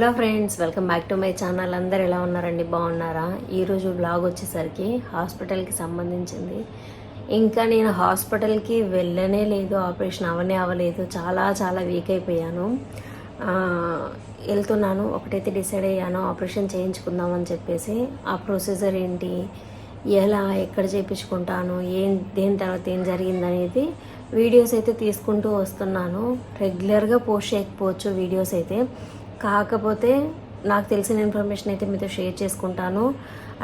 Hello friends welcome back to my channel. అందరు ఎలా ఉన్నారండి? బాగున్నారా? ఈరోజు బ్లాగ్ వచ్చేసరికి హాస్పిటల్కి సంబంధించింది. ఇంకా నేను హాస్పిటల్కి వెళ్ళనే లేదు ఆపరేషన్ అవనే అవ్వలేదు. చాలా చాలా వీక్ అయిపోయాను. వెళ్తున్నాను. ఒకటైతే డిసైడ్ అయ్యాను ఆపరేషన్ చేయించుకుందామని చెప్పేసి. ఆ ప్రొసీజర్ ఏంటి? ఎలా? ఎక్కడ చేయించుకుంటాను? ఏం దేని తర్వాత ఏం జరిగింది అనేది వీడియోస్ అయితే తీసుకుంటూ వస్తున్నాను. రెగ్యులర్గా పోస్ట్ చేయకపోవచ్చు వీడియోస్ అయితే. కాకపోతే నాకు తెలిసిన ఇన్ఫర్మేషన్ అయితే మీతో షేర్ చేసుకుంటాను.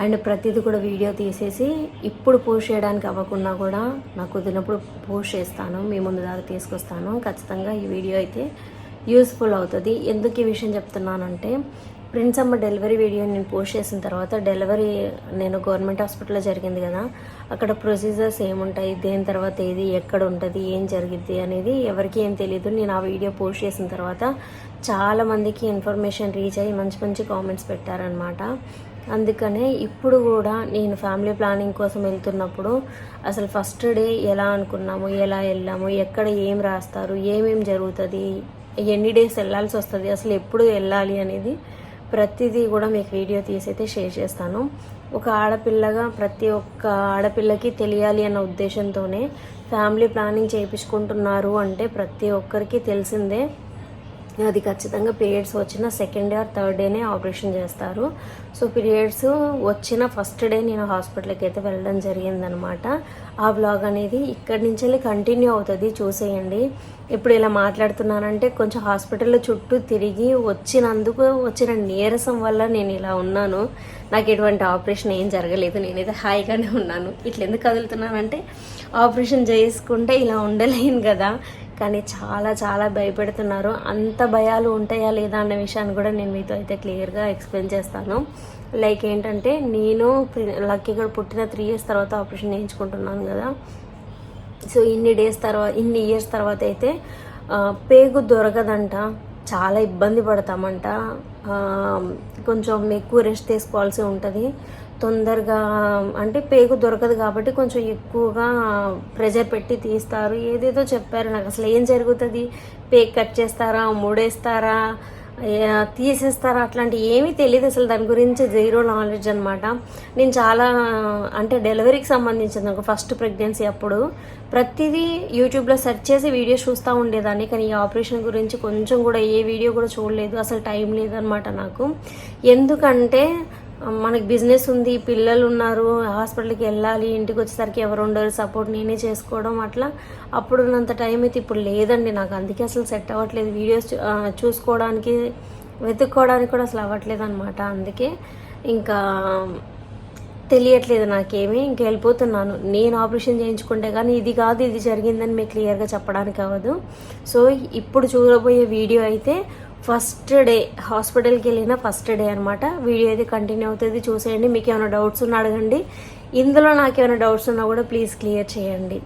అండ్ ప్రతిదీ కూడా వీడియో తీసేసి ఇప్పుడు పోస్ట్ చేయడానికి అవ్వకుండా కూడా నాకు కుదిరినప్పుడు పోస్ట్ చేస్తాను. మీ ముందు దాకా తీసుకొస్తాను. ఖచ్చితంగా ఈ వీడియో అయితే యూస్ఫుల్ అవుతుంది. ఎందుకు ఈ విషయం చెప్తున్నానంటే ప్రిన్స్ అమ్మ డెలివరీ వీడియో నేను పోస్ట్ చేసిన తర్వాత డెలివరీ నేను గవర్నమెంట్ హాస్పిటల్లో జరిగింది కదా అక్కడ ప్రొసీజర్స్ ఏముంటాయి దేని తర్వాత ఏది ఎక్కడ ఉంటుంది ఏం జరిగిద్ది అనేది ఎవరికి ఏం తెలియదు నేను ఆ వీడియో పోస్ట్ చేసిన తర్వాత చాలామందికి ఇన్ఫర్మేషన్ రీచ్ అయ్యి మంచి మంచి కామెంట్స్ పెట్టారనమాట అందుకనే ఇప్పుడు కూడా నేను ఫ్యామిలీ ప్లానింగ్ కోసం వెళ్తున్నప్పుడు అసలు ఫస్ట్ డే ఎలా అనుకున్నాము ఎలా వెళ్ళాము ఎక్కడ ఏం రాస్తారు ఏమేం జరుగుతుంది ఎన్ని డేస్ వెళ్ళాల్సి వస్తుంది అసలు ఎప్పుడు వెళ్ళాలి అనేది ప్రతిదీ కూడా మీకు వీడియో తీసి అయితే షేర్ చేస్తాను. ఒక ఆడపిల్లగా ప్రతి ఒక్క ఆడపిల్లకి తెలియాలి అన్న ఉద్దేశంతోనే ఫ్యామిలీ ప్లానింగ్ చేయించుకుంటున్నారు అంటే ప్రతి ఒక్కరికి తెలిసిందే. అది ఖచ్చితంగా పీరియడ్స్ వచ్చిన సెకండ్ ఆర్ థర్డ్ డేనే ఆపరేషన్ చేస్తారు. సో పీరియడ్స్ వచ్చిన ఫస్ట్ డే నేను హాస్పిటల్కి అయితే వెళ్ళడం జరిగిందనమాట ఆ బ్లాగ్ అనేది ఇక్కడి నుంచి కంటిన్యూ అవుతుంది చూసేయండి. ఇప్పుడు ఇలా మాట్లాడుతున్నానంటే కొంచెం హాస్పిటల్లో చుట్టూ తిరిగి వచ్చినందుకు వచ్చిన నీరసం వల్ల నేను ఇలా ఉన్నాను. నాకు ఎటువంటి ఆపరేషన్ ఏం జరగలేదు. నేనైతే హాయిగానే ఉన్నాను. ఇట్లా ఎందుకు కదులుతున్నానంటే ఆపరేషన్ చేసుకుంటే ఇలా ఉండలేను కదా. కానీ చాలా చాలా భయపెడుతున్నారు. అంత భయాలు ఉంటాయా లేదా అన్న విషయాన్ని కూడా నేను మీతో అయితే క్లియర్గా ఎక్స్ప్లెయిన్ చేస్తాను. లైక్ ఏంటంటే నేను లక్కీగా పుట్టిన త్రీ ఇయర్స్ తర్వాత ఆపరేషన్ చేయించుకుంటున్నాను కదా. సో ఇన్ని డేస్ తర్వాత ఇన్ని ఇయర్స్ తర్వాత అయితే పేగు దొరకదంట. చాలా ఇబ్బంది పడతామంట. కొంచెం ఎక్కువ రెస్ట్ తీసుకోవాల్సి ఉంటుంది. తొందరగా అంటే పేగు దొరకదు కాబట్టి కొంచెం ఎక్కువగా ప్రెజర్ పెట్టి తీస్తారు. ఏదేదో చెప్పారు నాకు. అసలు ఏం జరుగుతుంది? పేగు కట్ చేస్తారా? మూడేస్తారా? తీసేస్తారా? అట్లాంటి ఏమీ తెలియదు అసలు దాని గురించి జీరో నాలెడ్జ్ అనమాట నేను చాలా అంటే డెలివరీకి సంబంధించింది. ఒక ఫస్ట్ ప్రెగ్నెన్సీ అప్పుడు. ప్రతిదీ యూట్యూబ్లో సెర్చ్ చేసి వీడియోస్ చూస్తూ ఉండేదాన్ని. కానీ ఈ ఆపరేషన్ గురించి కొంచెం కూడా ఏ వీడియో కూడా చూడలేదు. అసలు టైం లేదనమాట నాకు. ఎందుకంటే మనకి బిజినెస్ ఉంది పిల్లలు ఉన్నారు హాస్పిటల్కి వెళ్ళాలి ఇంటికి వచ్చేసరికి ఎవరు ఉండరు సపోర్ట్ నేనే చేసుకోవడం అట్లా. అప్పుడున్నంత టైం అయితే ఇప్పుడు లేదండి. నాకు అందుకే అసలు సెట్ అవ్వట్లేదు. వీడియోస్ చూసుకోవడానికి వెతుక్కోవడానికి కూడా అసలు అవ్వట్లేదు అనమాట అందుకే ఇంకా తెలియట్లేదు నాకేమీ. ఇంక వెళ్ళిపోతున్నాను. నేను ఆపరేషన్ చేయించుకుంటే కానీ ఇది కాదు ఇది జరిగిందని మీకు క్లియర్గా చెప్పడానికి అవ్వదు. సో ఇప్పుడు చూడబోయే వీడియో అయితే ఫస్ట్ డే హాస్పిటల్కి వెళ్ళిన ఫస్ట్ డే అనమాట వీడియో అయితే కంటిన్యూ అవుతుంది చూసేయండి. మీకు ఏమైనా డౌట్స్ ఉన్నా అడగండి. ఇందులో నాకు ఏమైనా డౌట్స్ ఉన్నా కూడా ప్లీజ్ క్లియర్ చేయండి.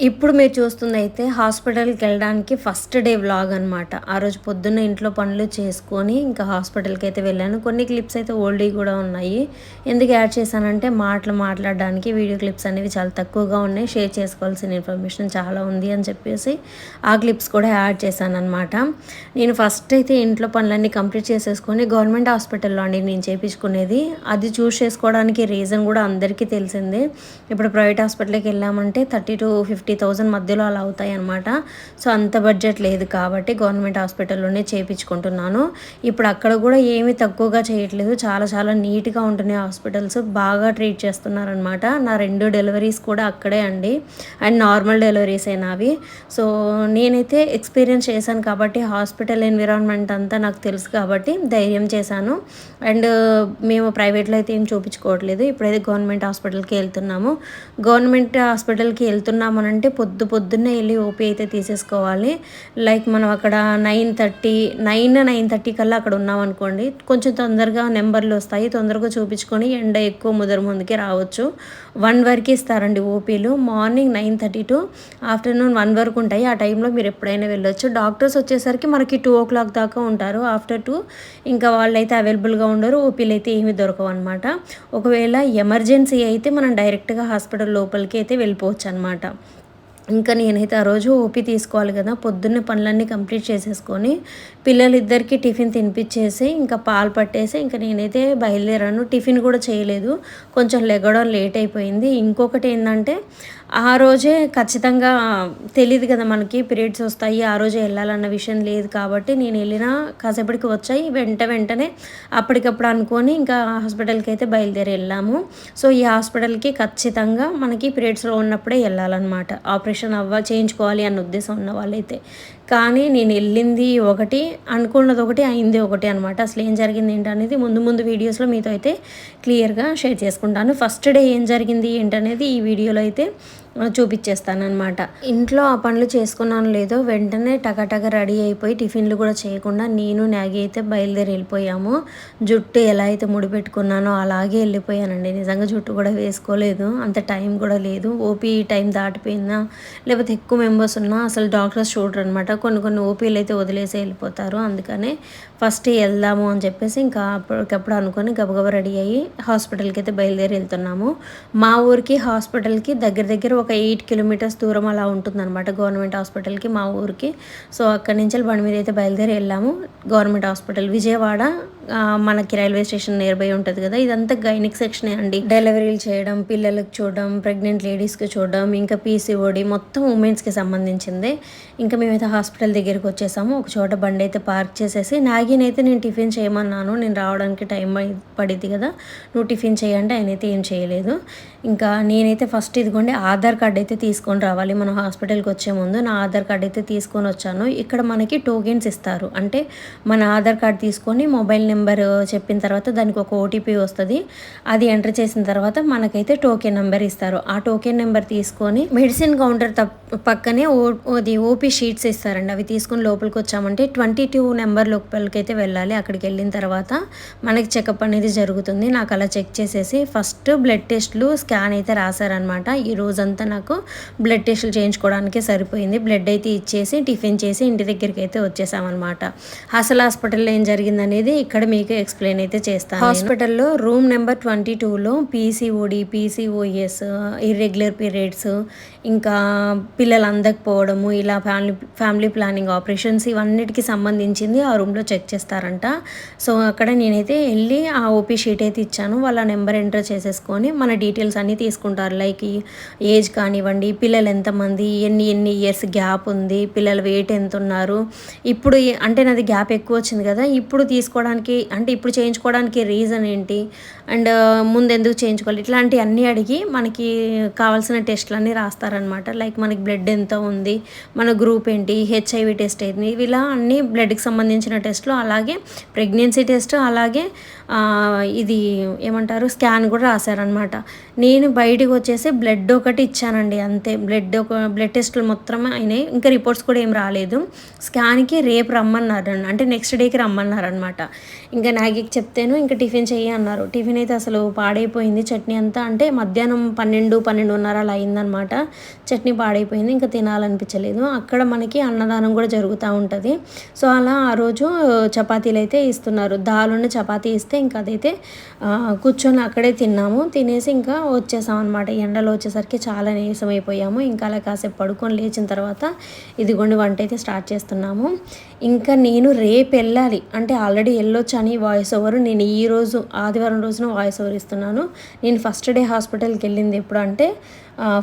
ఇప్పుడు మీరు చూస్తుంది అయితే హాస్పిటల్కి వెళ్ళడానికి ఫస్ట్ డే వ్లాగ్ అనమాట ఆ రోజు పొద్దున్న ఇంట్లో పనులు చేసుకొని ఇంకా హాస్పిటల్కి అయితే వెళ్ళాను. కొన్ని క్లిప్స్ అయితే ఓల్డీ కూడా ఉన్నాయి. ఎందుకు యాడ్ చేశానంటే మాటలు మాట్లాడడానికి వీడియో క్లిప్స్ అనేవి చాలా తక్కువగా ఉన్నాయి. షేర్ చేసుకోవాల్సిన ఇన్ఫర్మేషన్ చాలా ఉంది అని చెప్పేసి ఆ క్లిప్స్ కూడా యాడ్ చేశాను అనమాట నేను ఫస్ట్ అయితే ఇంట్లో పనులన్నీ కంప్లీట్ చేసేసుకొని గవర్నమెంట్ హాస్పిటల్లో అండి నేను చేయించుకునేది అది చూస్ చేసుకోవడానికి రీజన్ కూడా అందరికీ తెలిసిందే. ఇప్పుడు ప్రైవేట్ హాస్పిటల్కి వెళ్ళామంటే thirty to fifty fifty thousand మధ్యలో అలా అవుతాయి అనమాట సో అంత బడ్జెట్ లేదు కాబట్టి గవర్నమెంట్ హాస్పిటల్లోనే చేయించుకుంటున్నాను ఇప్పుడు అక్కడ కూడా ఏమీ తక్కువగా చేయట్లేదు. చాలా చాలా నీట్గా ఉంటున్నాయి హాస్పిటల్స్. బాగా ట్రీట్ చేస్తున్నారనమాట నా రెండు డెలివరీస్ కూడా అక్కడే అండి. అండ్ నార్మల్ డెలివరీస్ అయినా అవి. సో నేనైతే ఎక్స్పీరియన్స్ చేశాను కాబట్టి హాస్పిటల్ ఎన్విరాన్మెంట్ అంతా నాకు తెలుసు కాబట్టి ధైర్యం చేశాను. అండ్ మేము ప్రైవేట్లో అయితే ఏం చూపించుకోవట్లేదు. ఇప్పుడైతే గవర్నమెంట్ హాస్పిటల్కి వెళ్తున్నాము. గవర్నమెంట్ హాస్పిటల్కి వెళ్తున్నామని అంటే పొద్దు పొద్దున్నే వెళ్ళి ఓపీ అయితే తీసేసుకోవాలి. లైక్ మనం అక్కడ nine thirty nine nine thirty కల్లా అక్కడ ఉన్నామనుకోండి కొంచెం తొందరగా నెంబర్లు వస్తాయి. తొందరగా చూపించుకొని ఎండ ఎక్కువ ముదర ముందుకి రావచ్చు. వన్ వరకు ఇస్తారండి ఓపీలు. Morning nine thirty to afternoon one వరకు ఉంటాయి. ఆ టైంలో మీరు ఎప్పుడైనా వెళ్ళొచ్చు. డాక్టర్స్ వచ్చేసరికి మనకి టూ ఓ క్లాక్ దాకా ఉంటారు. ఆఫ్టర్ టూ ఇంకా వాళ్ళైతే అవైలబుల్గా ఉండరు. ఓపీలు అయితే ఏమీ దొరకవు అనమాట ఒకవేళ ఎమర్జెన్సీ అయితే మనం డైరెక్ట్గా హాస్పిటల్ లోపలికి అయితే వెళ్ళిపోవచ్చు అనమాట ఇంకా నేనైతే ఆ రోజు ఓపి తీసుకోవాలి కదా పొద్దున్నే పనులన్నీ కంప్లీట్ చేసేసుకొని పిల్లలిద్దరికీ టిఫిన్ తినిపించేసి ఇంకా పాలు పట్టేసి ఇంకా నేనైతే బయలుదేరాను. టిఫిన్ కూడా చేయలేదు కొంచెం లెగడం లేట్ అయిపోయింది. ఇంకొకటి ఏంటంటే ఆ రోజే ఖచ్చితంగా తెలియదు కదా మనకి పీరియడ్స్ వస్తాయి ఆ రోజే వెళ్ళాలన్న విషయం లేదు కాబట్టి నేను వెళ్ళిన కాసేపటికి వచ్చాయి. వెంట వెంటనే అప్పటికప్పుడు అనుకొని ఇంకా హాస్పిటల్కి అయితే బయలుదేరి వెళ్ళాము. సో ఈ హాస్పిటల్కి ఖచ్చితంగా మనకి పీరియడ్స్లో ఉన్నప్పుడే వెళ్ళాలన్నమాట. ఆపరేషన్ అవ్వ చేయించుకోవాలి అన్న ఉద్దేశం ఉన్న వాళ్ళైతే కానీ నేను వెళ్ళింది ఒకటి అనుకున్నది ఒకటి అయింది ఒకటి అనమాట అసలు ఏం జరిగింది ఏంటనేది ముందు ముందు వీడియోస్లో మీతో అయితే క్లియర్గా షేర్ చేసుకుంటాను. ఫస్ట్ డే ఏం జరిగింది ఏంటనేది ఈ వీడియోలో అయితే చూపించేస్తానమాట ఇంట్లో ఆ పనులు చేసుకున్నాను లేదో వెంటనే టగటగ రెడీ అయిపోయి టిఫిన్లు కూడా చేయకుండా నేను నాగి అయితే బయలుదేరి వెళ్ళిపోయాము. జుట్టు ఎలా అయితే ముడిపెట్టుకున్నానో అలాగే వెళ్ళిపోయానండి. నిజంగా జుట్టు కూడా వేసుకోలేదు అంత టైం కూడా లేదు. ఓపీ టైం దాటిపోయిందా లేకపోతే ఎక్కువ మెంబర్స్ ఉన్నా అసలు డాక్టర్స్ చూడరు అనమాట కొన్ని కొన్ని ఓపీలు అయితే వదిలేసి వెళ్ళిపోతారు. అందుకనే ఫస్ట్ వెళ్దాము అని చెప్పేసి ఇంకా అప్పటికప్పుడు అనుకొని గబగబా రెడీ అయ్యి హాస్పిటల్కి అయితే బయలుదేరి వెళ్తున్నాము. మా ఊరికి హాస్పిటల్కి దగ్గర దగ్గర ఒక ఎయిట్ కిలోమీటర్స్ దూరం అలా ఉంటుందన్నమాట. గవర్నమెంట్ హాస్పిటల్కి మా ఊరికి. సో అక్కడి నుంచి బండి మీద అయితే బయలుదేరి వెళ్ళాము. గవర్నమెంట్ హాస్పిటల్ విజయవాడ మనకి రైల్వే స్టేషన్ నియర్ బై ఉంటుంది కదా ఇదంతా గైనిక్ సెక్షనే అండి. డెలివరీలు చేయడం పిల్లలకు చూడడం ప్రెగ్నెంట్ లేడీస్కి చూడడం ఇంకా పీసీఓడి మొత్తం ఉమెన్స్కి సంబంధించింది. ఇంకా మేమైతే హాస్పిటల్ దగ్గరికి వచ్చేసాము ఒక చోట బండి అయితే పార్క్ చేసేసి నాగినైతే నేను టిఫిన్ చేయమన్నాను నేను రావడానికి టైం పడిద్ది కదా నువ్వు టిఫిన్ చేయండి ఆయన అయితే ఏం చేయలేదు. ఇంకా నేనైతే ఫస్ట్ ఇదిగోండి ఆధార్ కార్డ్ అయితే తీసుకొని రావాలి మనం హాస్పిటల్కి వచ్చే ముందు నా ఆధార్ కార్డ్ అయితే తీసుకొని వచ్చాను. ఇక్కడ మనకి టోకెన్స్ ఇస్తారు అంటే మన ఆధార్ కార్డ్ తీసుకొని మొబైల్ నెంబర్ చెప్పిన తర్వాత దానికి ఒక ఓటీపీ వస్తుంది. అది ఎంటర్ చేసిన తర్వాత మనకైతే టోకెన్ నెంబర్ ఇస్తారు. ఆ టోకెన్ నెంబర్ తీసుకొని మెడిసిన్ కౌంటర్ పక్కనే ఓ అది ఓపీ షీట్స్ ఇస్తారండి. అవి తీసుకొని లోపలికి వచ్చామంటే ట్వంటీ టూ నెంబర్ లోపలికి అయితే వెళ్ళాలి. అక్కడికి వెళ్ళిన తర్వాత మనకి చెకప్ అనేది జరుగుతుంది. నాకు అలా చెక్ చేసేసి ఫస్ట్ బ్లడ్ టెస్ట్లు స్కాన్ అయితే రాశారనమాట ఈ రోజంతా నాకు బ్లడ్ టెస్ట్లు చేయించుకోవడానికే సరిపోయింది. బ్లడ్ అయితే ఇచ్చేసి టిఫిన్ చేసి ఇంటి దగ్గరికి అయితే వచ్చేసామన్నమాట. అసలు హాస్పిటల్లో ఏం జరిగిందనేది ఇక్కడ మీకు ఎక్స్ప్లెయిన్ అయితే చేస్తాను హాస్పిటల్లో రూమ్ నెంబర్ ట్వంటీ టూలో పీసీఓడి పీసీఓఎస్ ఇర్రెగ్యులర్ పీరియడ్స్ ఇంకా పిల్లలు అందకపోవడము ఇలా ఫ్యామిలీ ఫ్యామిలీ ప్లానింగ్ ఆపరేషన్స్ ఇవన్నిటికి సంబంధించింది ఆ రూమ్లో చెక్ చేస్తారంట. సో అక్కడ నేనైతే వెళ్ళి ఆ ఓపీ షీట్ అయితే ఇచ్చాను. వాళ్ళ నెంబర్ ఎంటర్ చేసేసుకొని మన డీటెయిల్స్ అన్నీ తీసుకుంటారు. లైక్ ఏజ్ కానివ్వండి పిల్లలు ఎంతమంది ఎన్ని ఎన్ని ఇయర్స్ గ్యాప్ ఉంది పిల్లల వెయిట్ ఎంత ఉన్నారు ఇప్పుడు అంటే నాది గ్యాప్ ఎక్కువ వచ్చింది కదా ఇప్పుడు తీసుకోవడానికి అంటే ఇప్పుడు చేయించుకోవడానికి రీజన్ ఏంటి? అండ్ uh, ముందు ఎందుకు చేయించుకోవాలి? ఇట్లాంటివి అన్నీ అడిగి మనకి కావాల్సిన టెస్ట్లన్నీ రాస్తారనమాట లైక్ మనకి బ్లడ్ ఎంత ఉంది? మన గ్రూప్ ఏంటి? హెచ్ఐవి టెస్ట్ ఏంటి? ఇలా అన్ని బ్లడ్కి సంబంధించిన టెస్ట్లు అలాగే ప్రెగ్నెన్సీ టెస్ట్ అలాగే ఇది ఏమంటారు? స్కాన్ కూడా రాశారనమాట నేను బయటకు వచ్చేసి బ్లడ్ ఒకటి ఇచ్చానండి అంతే. బ్లడ్ ఒక బ్లడ్ టెస్టులు మొత్తం అయినాయి. ఇంకా రిపోర్ట్స్ కూడా ఏం రాలేదు. స్కాన్కి రేపు రమ్మన్నారు అంటే నెక్స్ట్ డేకి రమ్మన్నారు అనమాట ఇంకా నాగికి చెప్తేను ఇంకా టిఫిన్ చెయ్యి అన్నారు. టిఫిన్ అయితే అసలు పాడైపోయింది. చట్నీ అంతా అంటే మధ్యాహ్నం పన్నెండు పన్నెండున్నర అలా అయిందనమాట చట్నీ పాడైపోయింది ఇంకా తినాలనిపించలేదు. అక్కడ మనకి అన్నదానం కూడా జరుగుతూ ఉంటుంది. సో అలా ఆ రోజు చపాతీలు అయితే ఇస్తున్నారు. దాలున్న చపాతీ ఇస్తే ఇంకా అదైతే కూర్చొని అక్కడే తిన్నాము. తినేసి ఇంకా వచ్చేసాం అనమాట ఎండలో వచ్చేసరికి చాలా నీరసం అయిపోయాము ఇంకా అలా కాసేపు పడుకొని లేచిన తర్వాత ఇదిగోండి వంట అయితే స్టార్ట్ చేస్తున్నాము. ఇంకా నేను రేపు వెళ్ళాలి. అంటే ఆల్రెడీ వెళ్ళొచ్చు అని వాయిస్ ఓవర్ నేను ఈరోజు ఆదివారం రోజున వాయిస్ ఓవర్ ఇస్తున్నాను. నేను ఫస్ట్ డే హాస్పిటల్కి వెళ్ళింది ఎప్పుడు అంటే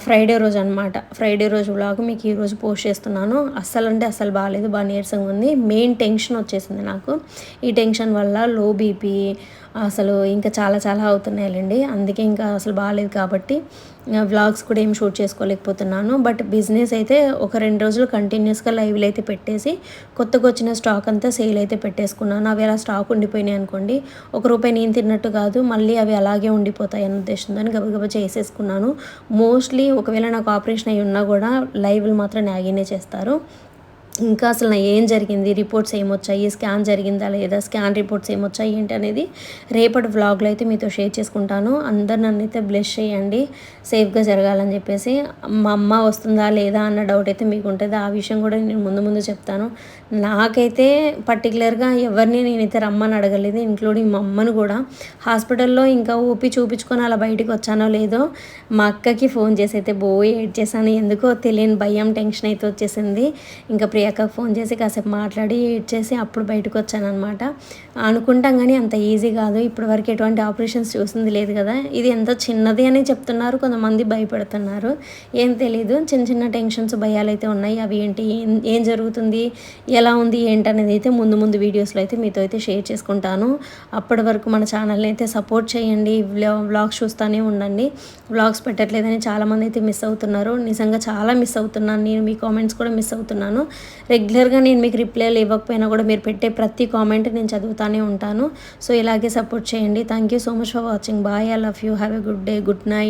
ఫ్రైడే రోజు అనమాట ఫ్రైడే రోజు వ్లాగ్ మీకు ఈరోజు పోస్ట్ చేస్తున్నాను. అస్సలు అంటే అస్సలు బాగాలేదు బాగా నీరసంగా ఉంది. మెయిన్ టెన్షన్ వచ్చేసింది నాకు. ఈ టెన్షన్ వల్ల లో బీపీ అసలు ఇంకా చాలా చాలా అవుతున్నాయండి అందుకే ఇంకా అసలు బాగాలేదు కాబట్టి వ్లాగ్స్ కూడా ఏం షూట్ చేసుకోలేకపోతున్నాను. బట్ బిజినెస్ అయితే ఒక రెండు రోజులు కంటిన్యూస్గా లైవ్లు అయితే పెట్టేసి కొత్తగా వచ్చిన స్టాక్ అంతా సేల్ అయితే పెట్టేసుకున్నాను. అవి అలా స్టాక్ ఉండిపోయినాయి అనుకోండి ఒక రూపాయి నేను తిన్నట్టు కాదు మళ్ళీ అవి అలాగే ఉండిపోతాయి అన్న ఉద్దేశంతో గబగబా చేసేసుకున్నాను. మోస్ట్ మోస్ట్లీ ఒకవేళ నాకు ఆపరేషన్ అయి ఉన్నా కూడా లైవ్లు మాత్రం నాగినే చేస్తారు. ఇంకా అసలు నా ఏం జరిగింది రిపోర్ట్స్ ఏమొచ్చాయి స్కాన్ జరిగిందా లేదా స్కాన్ రిపోర్ట్స్ ఏమొచ్చాయి ఏంటి అనేది రేపటి వ్లాగ్లో అయితే మీతో షేర్ చేసుకుంటాను. అందరు నన్ను అయితే బ్లెస్ చేయండి సేఫ్గా జరగాలని చెప్పేసి. మా అమ్మ వస్తుందా లేదా అన్న డౌట్ అయితే మీకు ఉంటుంది ఆ విషయం కూడా నేను ముందు ముందు చెప్తాను. నాకైతే పర్టికులర్గా ఎవరిని నేనైతే రమ్మని అడగలేదు ఇంక్లూడింగ్ మా అమ్మను కూడా. హాస్పిటల్లో ఇంకా ఊపి చూపించుకొని అలా బయటికి వచ్చానో లేదో మా అక్కకి ఫోన్ చేసి అయితే బోయ్ ఏడ్ చేశాను ఎందుకో తెలియని భయం టెన్షన్ అయితే వచ్చేసింది. ఇంకా అక్కకు ఫోన్ చేసి కాసేపు మాట్లాడి చేసి అప్పుడు బయటకు వచ్చాను అనమాట అనుకుంటాం కానీ అంత ఈజీ కాదు. ఇప్పటి వరకు ఎటువంటి ఆపరేషన్స్ చూసింది లేదు కదా. ఇది ఎంత చిన్నది అని చెప్తున్నారు. కొంతమంది భయపడుతున్నారు. ఏం తెలియదు చిన్న చిన్న టెన్షన్స్ భయాలు అయితే ఉన్నాయి. అవి ఏంటి? ఏం ఏం జరుగుతుంది? ఎలా ఉంది? ఏంటనేది అయితే ముందు ముందు వీడియోస్లో అయితే మీతో అయితే షేర్ చేసుకుంటాను. అప్పటి వరకు మన ఛానల్ని అయితే సపోర్ట్ చేయండి. వ్లాగ్స్ చూస్తూనే ఉండండి. వ్లాగ్స్ పెట్టట్లేదని చాలామంది అయితే మిస్ అవుతున్నారు. నిజంగా చాలా మిస్ అవుతున్నాను. నేను మీ కామెంట్స్ కూడా మిస్ అవుతున్నాను. రెగ్యులర్గా నేను మీకు రిప్లైలు ఇవ్వకపోయినా కూడా మీరు పెట్టే ప్రతి కామెంట్ నేను చదువుతానే ఉంటాను. సో ఇలాగే సపోర్ట్ చేయండి. Thank you so much for watching. Bye. I love you. Have a good day. Good night.